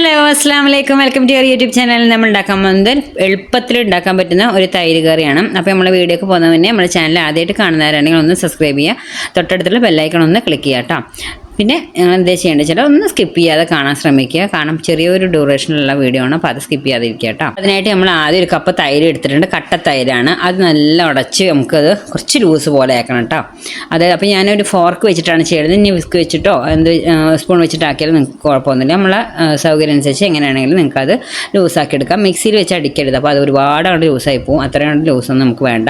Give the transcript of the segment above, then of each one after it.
Hello അസ്സാം വലൈക്കും welcome to your YouTube ചാനലിൽ നമ്മൾ ഉണ്ടാക്കാൻ പോകുന്നത് എളുപ്പത്തിൽ ഉണ്ടാക്കാൻ പറ്റുന്ന ഒരു തൈര് കറിയാണ്. അപ്പോൾ നമ്മൾ വീഡിയോക്ക് പോകുന്നതിന് നമ്മുടെ ചാനൽ ആദ്യമായിട്ട് കാണുന്നവരാണെങ്കിൽ ഒന്ന് സബ്സ്ക്രൈബ് ചെയ്യുക. തൊട്ടടുത്തുള്ള ബെല്ലൈക്കൺ ഒന്ന് ക്ലിക്ക് ചെയ്യാം കേട്ടോ പിന്നെ നിങ്ങൾ എന്താ ചെയ്യേണ്ടത് വെച്ചാൽ ഒന്ന് സ്കിപ്പ് ചെയ്യാതെ കാണാൻ ശ്രമിക്കുക. കാരണം ചെറിയൊരു ഡ്യൂറേഷനിലുള്ള വീഡിയോ ആണ് അപ്പോൾ അത് സ്കിപ്പ് ചെയ്യാതിരിക്കുക കേട്ടോ. അതിനായിട്ട് നമ്മൾ ആദ്യം ഒരു കപ്പ് തൈര് എടുത്തിട്ടുണ്ട്. കട്ട തൈരാണ്. അത് നല്ല ഉടച്ച് നമുക്കത് കുറച്ച് ലൂസ് പോലെ ആക്കണം കേട്ടോ. അതായത് അപ്പോൾ ഞാനൊരു ഫോർക്ക് വെച്ചിട്ടാണ് ചെയ്യുന്നത്. ഇനി വിസ്ക് വെച്ചിട്ടോ എന്ത് സ്പൂൺ വെച്ചിട്ടാക്കിയാലും നിങ്ങൾക്ക് കുഴപ്പമൊന്നുമില്ല. നമ്മളെ സൗകര്യം അനുസരിച്ച് എങ്ങനെയാണെങ്കിലും നിങ്ങൾക്കത് ലൂസാക്കി എടുക്കാം. മിക്സിയിൽ വെച്ച് അടിക്കരുത്. അപ്പോൾ അത് ഒരുപാട് അങ്ങോട്ട് ലൂസായി പോകും അത്രയും ലൂസൊന്നും നമുക്ക് വേണ്ട.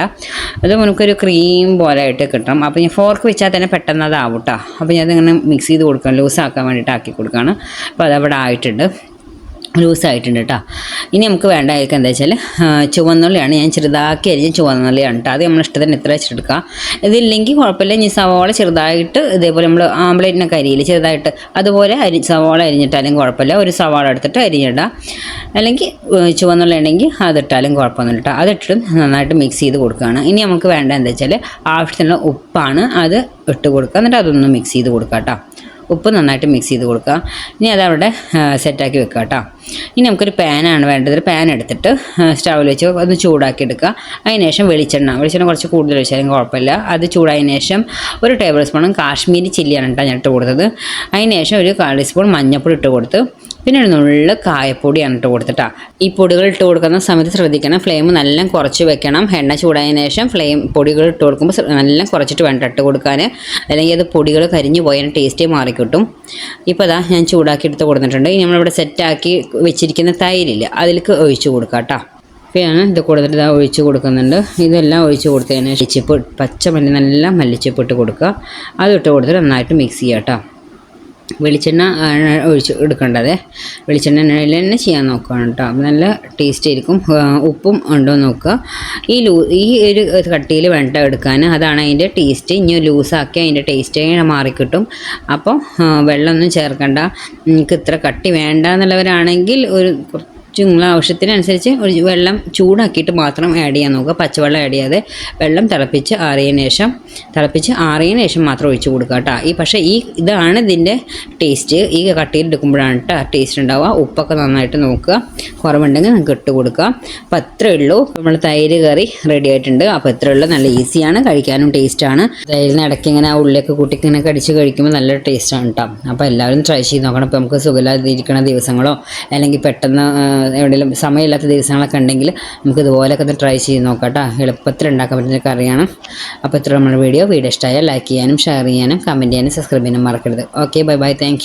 അത് നമുക്കൊരു ക്രീം പോലെ ആയിട്ട് കിട്ടും അപ്പോൾ ഞാൻ ഫോർക്ക് വെച്ചാൽ തന്നെ പെട്ടെന്ന് അതാവും കേട്ടോ. അപ്പോൾ ഞാൻ അതിങ്ങനെ മിക്സ് ചെയ്ത് ലൂസ് ലൂസാക്കാൻ വേണ്ടിയിട്ട് ആക്കി കൊടുക്കുകയാണ്. അപ്പോൾ അതവിടെ ആയിട്ടുണ്ട്. ലൂസായിട്ടുണ്ട് കേട്ടോ. ഇനി നമുക്ക് വേണ്ട ആയിരിക്കും എന്താ വെച്ചാൽ ചുവന്നുള്ളിയാണ്. ഞാൻ ചെറുതാക്കി അരിഞ്ഞ ചുവന്നുള്ളിയാണ് കേട്ടോ. അത് നമ്മൾ ഇഷ്ടത്തിന് എത്ര വെച്ചെടുക്കുക ഇതില്ലെങ്കിൽ കുഴപ്പമില്ല. ഇനി സവാള ചെറുതായിട്ട് ഇതേപോലെ നമ്മൾ ആംബ്ലേറ്റിനൊക്കെ അരിയില്ല ചെറുതായിട്ട് അതുപോലെ അരി സവാള അരിഞ്ഞിട്ടാലും കുഴപ്പമില്ല. ഒരു സവാള എടുത്തിട്ട് അരിഞ്ഞിടുക അല്ലെങ്കിൽ ചുവന്നുള്ളി ഉണ്ടെങ്കിൽ അതിട്ടാലും കുഴപ്പമൊന്നുമില്ല കേട്ടോ. അതിട്ടിട്ടും നന്നായിട്ട് മിക്സ് ചെയ്ത് കൊടുക്കുകയാണ്. ഇനി നമുക്ക് വേണ്ട എന്താ വെച്ചാൽ ആവശ്യത്തിനുള്ള ഉപ്പാണ് അത് ഇട്ട് കൊടുക്കുക. എന്നിട്ട് അതൊന്ന് മിക്സ് ചെയ്ത് കൊടുക്കുക കേട്ടോ. ഉപ്പ് നന്നായിട്ട് മിക്സ് ചെയ്ത് കൊടുക്കുക. ഇനി അതവിടെ സെറ്റാക്കി വെക്കുക കേട്ടോ. ഇനി നമുക്കൊരു പാനാണ് വേണ്ടത്. ഒരു പാൻ എടുത്തിട്ട് സ്റ്റൗവിൽ വെച്ച് ഒന്ന് ചൂടാക്കി എടുക്കുക അതിന് ശേഷം വെളിച്ചെണ്ണ. വെളിച്ചെണ്ണ കുറച്ച് കൂടുതൽ വെച്ചാലും കുഴപ്പമില്ല. അത് ചൂടായതിനു ശേഷം ഒരു ടേബിൾ സ്പൂണും കാശ്മീരി ചില്ലിയാണ് കേട്ടോ ഞാൻ ഇട്ട് കൊടുത്തത്. അതിന് ശേഷം ഒരു കാൽ സ്പൂൺ മഞ്ഞൾപ്പൊടി ഇട്ട് കൊടുത്ത് പിന്നെ ഒരു നുള്ളിൽ കായപ്പൊടിയാണ് ഇട്ട് കൊടുത്തിട്ടാ. ഈ പൊടികൾ ഇട്ട് കൊടുക്കുന്ന സമയത്ത് ശ്രദ്ധിക്കണം. ഫ്ലെയിം നല്ല കുറച്ച് വെക്കണം. എണ്ണ ചൂടായതിനു ശേഷം ഫ്ലെയിം പൊടികൾ ഇട്ട് കൊടുക്കുമ്പോൾ നല്ല കുറച്ചിട്ട് വേണ്ട ഇട്ട് കൊടുക്കാൻ അല്ലെങ്കിൽ അത് പൊടികൾ കരിഞ്ഞു പോയാൽ ടേസ്റ്റ് മാറിക്കിട്ടും. ഇപ്പോൾ അതാ ഞാൻ ചൂടാക്കി എടുത്ത് കൊടുത്തിട്ടുണ്ട്. ഇനി നമ്മളിവിടെ സെറ്റാക്കി വെച്ചിരിക്കുന്ന തൈരില്ല അതിലേക്ക് ഒഴിച്ചു കൊടുക്കാം കേട്ടോ ഇപ്പോഴാണ് ഇത് കൂടുതലിത് ഇതാ ഒഴിച്ച് കൊടുക്കുന്നുണ്ട്. ഇതെല്ലാം ഒഴിച്ച് കൊടുത്തതിന് ശേഷം ചിപ്പ് പച്ചമല്ലി നല്ല മല്ലിച്ചിപ്പ് ഇട്ട് കൊടുക്കുക. അതിട്ട് കൊടുത്തിട്ട് നന്നായിട്ട് മിക്സ് ചെയ്യാം കേട്ടോ വെളിച്ചെണ്ണ ഒഴിച്ച് എടുക്കേണ്ടത്. വെളിച്ചെണ്ണ എണ്ണയിൽ തന്നെ ചെയ്യാൻ നോക്കുകയാണ് കേട്ടോ. നല്ല ടേസ്റ്റ് ആയിരിക്കും. ഉപ്പും ഉണ്ടോ നോക്കുക. ഈ ലൂ ഈ ഒരു കട്ടിയിൽ വേണ്ട എടുക്കാൻ അതാണ് അതിന്റെ ടേസ്റ്റ് ഇനി ലൂസാക്കി അതിന്റെ ടേസ്റ്റ് മാറിക്കിട്ടും. അപ്പോൾ വെള്ളമൊന്നും ചേർക്കണ്ട. നിങ്ങൾക്ക് ഇത്ര കട്ടി വേണ്ട എന്നുള്ളവരാണെങ്കിൽ ഒരു കുറച്ച് നിങ്ങളെ ആവശ്യത്തിനനുസരിച്ച് ഒരു വെള്ളം ചൂടാക്കിയിട്ട് മാത്രം ആഡ് ചെയ്യാൻ നോക്കുക. പച്ചവെള്ളം ആഡ് ചെയ്യാതെ വെള്ളം തിളപ്പിച്ച് ആറിയതിന് ശേഷം തിളപ്പിച്ച് ആറിയതിന് ശേഷം മാത്രം ഒഴിച്ച് കൊടുക്കുക കേട്ടോ ഈ പക്ഷേ ഈ ഇതാണ് ഇതിന്റെ ടേസ്റ്റ് ഈ കട്ടിയിൽ എടുക്കുമ്പോഴാണ് കേട്ടോ ടേസ്റ്റ് ഉണ്ടാവുക. ഉപ്പൊക്കെ നന്നായിട്ട് നോക്കുക. കുറവുണ്ടെങ്കിൽ നിങ്ങൾക്ക് ഇട്ട് കൊടുക്കുക. അപ്പോൾ അത്രേ ഉള്ളൂ. നമ്മൾ തൈര് കറി റെഡി ആയിട്ടുണ്ട്. അപ്പോൾ ഇത്രേ ഉള്ളൂ. നല്ല ഈസിയാണ് കഴിക്കാനും ടേസ്റ്റാണ് തൈരിന് ഇടയ്ക്ക് ഇങ്ങനെ ആ ഉള്ളിയൊക്കെ കൂട്ടി ഇങ്ങനെ കടിച്ച് കഴിക്കുമ്പോൾ നല്ല ടേസ്റ്റാണ് കേട്ടോ അപ്പോൾ എല്ലാവരും ട്രൈ ചെയ്ത് നോക്കണം. ഇപ്പോൾ നമുക്ക് സുഖമില്ലാതിരിക്കുന്ന ദിവസങ്ങളോ അല്ലെങ്കിൽ പെട്ടെന്ന് എവിടെയെങ്കിലും സമയമില്ലാത്ത ദിവസങ്ങളൊക്കെ ഉണ്ടെങ്കിൽ നമുക്ക് ഇതുപോലെയൊക്കെ ഒന്ന് ട്രൈ ചെയ്ത് നോക്കാം കേട്ടോ എളുപ്പത്തിൽ ഉണ്ടാക്കാൻ പറ്റുന്ന കറിയാണ്. അപ്പോൾ ഇത്ര നമ്മുടെ വീഡിയോ വീഡിയോ ഇഷ്ടമായാൽ ലൈക്ക് ചെയ്യാനും ഷെയർ ചെയ്യാനും കമന്റ് ചെയ്യാനും സബ്സ്ക്രൈബ് ചെയ്യാനും മറക്കരുത്. Okay bye bye thank